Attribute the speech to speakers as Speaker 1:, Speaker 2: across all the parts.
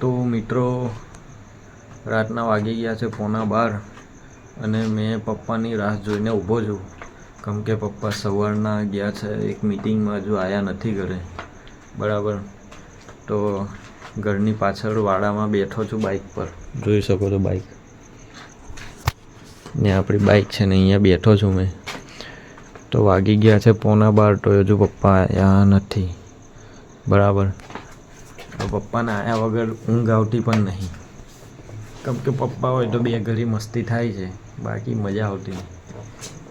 Speaker 1: તો મિત્રો, રાતના વાગી ગયા છે પોણા બાર અને મેં પપ્પાની રાહ જોઈને ઊભો છું. કેમ કે પપ્પા સવારના ગયા છે, એક મિટિંગમાં હજુ આવ્યા નથી ઘરે. બરાબર? તો ઘરની પાછળ વાડામાં બેઠો છું બાઇક પર. જોઈ શકો છો બાઇક ને આપણી બાઇક છે ને અહીંયા બેઠો છું મેં. તો વાગી ગયા છે પોણા બાર, તો હજુ પપ્પા આવ્યા નથી. બરાબર? તો પપ્પાને આવ્યા વગર ઊંઘ આવતી પણ નહીં. કેમ કે પપ્પા હોય તો બે ઘડી મસ્તી થાય છે, બાકી મજા આવતી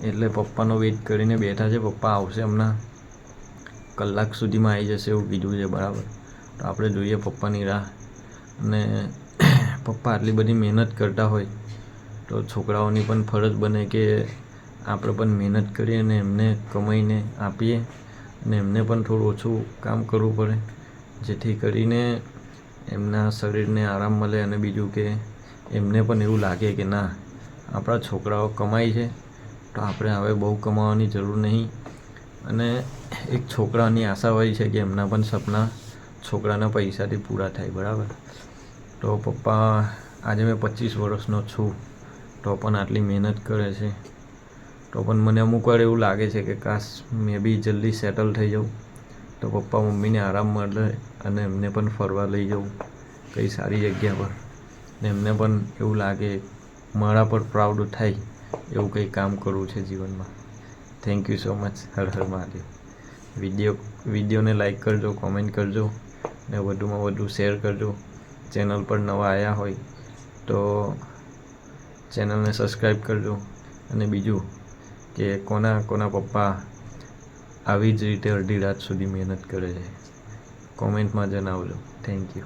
Speaker 1: એટલે પપ્પાનો વેઇટ કરીને બેઠા છે, પપ્પા આવશે હમણાં કલાક સુધીમાં આવી જશે એવું કીધું છે, બરાબર. તો આપણે જોઈએ પપ્પાની રાહ. અને પપ્પા આટલી બધી મહેનત કરતા હોય તો છોકરાઓની પણ ફરજ બને કે આપણે પણ મહેનત કરીએ અને એમને કમાઈને આપીએ અને એમને પણ થોડું ઓછું કામ કરવું પડે. જેથી કરીને એમના શરીરને આરામ મળે અને બીજું કે એમને પણ એવું લાગે કે ના, આપણા છોકરાઓ કમાય છે, તો આપણે હવે બહુ કમાવાની જરૂર નહીં. અને એક છોકરાની આશા હોય છે કે એમના પણ સપના છોકરાના પૈસાથી પૂરા થાય, બરાબર? તો પપ્પા, આજે મેં પચીસ વર્ષનો છું, તો પણ આટલી મહેનત કરે છે. તો પણ મને અમુક વાર એવું લાગે છે કે કાશ મેં બી જલ્દી સેટલ થઈ જાઉં. તો પપ્પા મમ્મીને આરામ મળે અને એમને પણ ફરવા લઈ જાઉં કઈ સારી જગ્યા પર. ને એમને પણ એવું લાગે મારા પર પ્રાઉડ થાય એવું કંઈ કામ કરવું છે જીવનમાં. Thank you so much Har Har Mahadev. Video, વિડીયોને લાઇક કરજો કોમેન્ટ કરજો ને વધુમાં વધુ શેર કરજો. ચેનલ પર નવા આવ્યા હોય તો ચેનલને સબસ્ક્રાઈબ કરજો. અને બીજું કે કોના કોના પપ્પા આવી જ રીતે અડધી રાત સુધી મહેનત કરે છે. કોમેન્ટમાં જણાવજો. Thank you